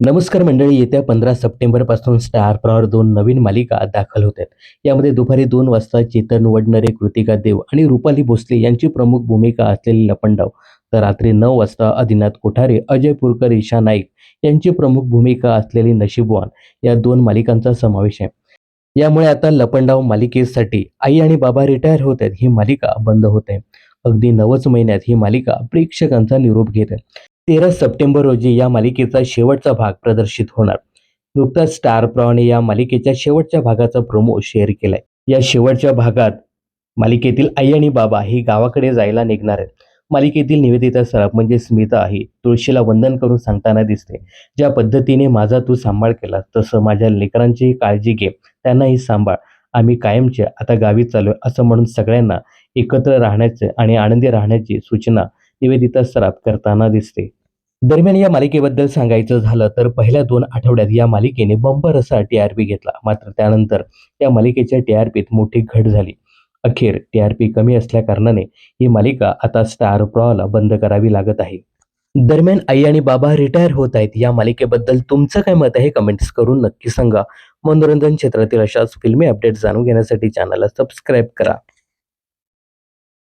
नमस्कार मंडळी येत्या पंधरा सप्टेंबरपासून स्टार प्रॉवर दोन नवीन मालिका दाखल होत आहेत. यामध्ये दुपारी दोन वाजता चेतन वडनरे कृतिका देव आणि रुपाली भोसले यांची प्रमुख भूमिका असलेली लपंडाव. तर रात्री नऊ वाजता आदिनाथ कोठारे अजय पुरकर ईशा नाईक यांची प्रमुख भूमिका असलेली नशीबवान या दोन मालिकांचा समावेश आहे. यामुळे आता लपंडाव मालिकेसाठी आई आणि बाबा रिटायर होत आहेत. ही मालिका बंद होते अगदी नवच महिन्यात ही मालिका प्रेक्षकांचा निरोप घेत आहे तेरा सप्टेंबर रोजी या मालिकेचा शेवटचा भाग प्रदर्शित होणार. नुकताच स्टार प्रॉने या मालिकेच्या शेवटच्या भागाचा प्रोमो शेअर केलाय. या शेवटच्या भागात मालिकेतील आई आणि बाबा ही गावाकडे जायला निघणार आहेत. मालिकेतील निवेदिता सराफ म्हणजे स्मिता ही तुळशीला वंदन करून सांगताना दिसते. ज्या पद्धतीने माझा तू सांभाळ केला तसं माझ्या लेकरांचीही काळजी घे. त्यांनाही सांभाळ. आम्ही कायमचे आता गावी चालू असं म्हणून सगळ्यांना एकत्र राहण्याचे आणि आनंदी राहण्याची सूचना निवेदिता सराफ करताना दिसते. दरम्यान या मालिकेबद्दल सांगायचं झालं तर पहिल्या दोन आठवड्यात या मालिकेने बंपर असा टी आर पी घेतला. मात्र त्यानंतर या मालिकेच्या टी आर पीत मोठी घट झाली. अखेर टी आर पी कमी असल्या कारणाने ही मालिका आता स्टार प्रॉला बंद करावी लागत आहे. दरम्यान आई आणि बाबा रिटायर होत आहेत. या मालिकेबद्दल तुमचं काय मत आहे? कमेंट्स करून नक्की सांगा. मनोरंजन क्षेत्रातील अशाच फिल्मी अपडेट जाणून घेण्यासाठी चॅनलला सबस्क्राईब करा.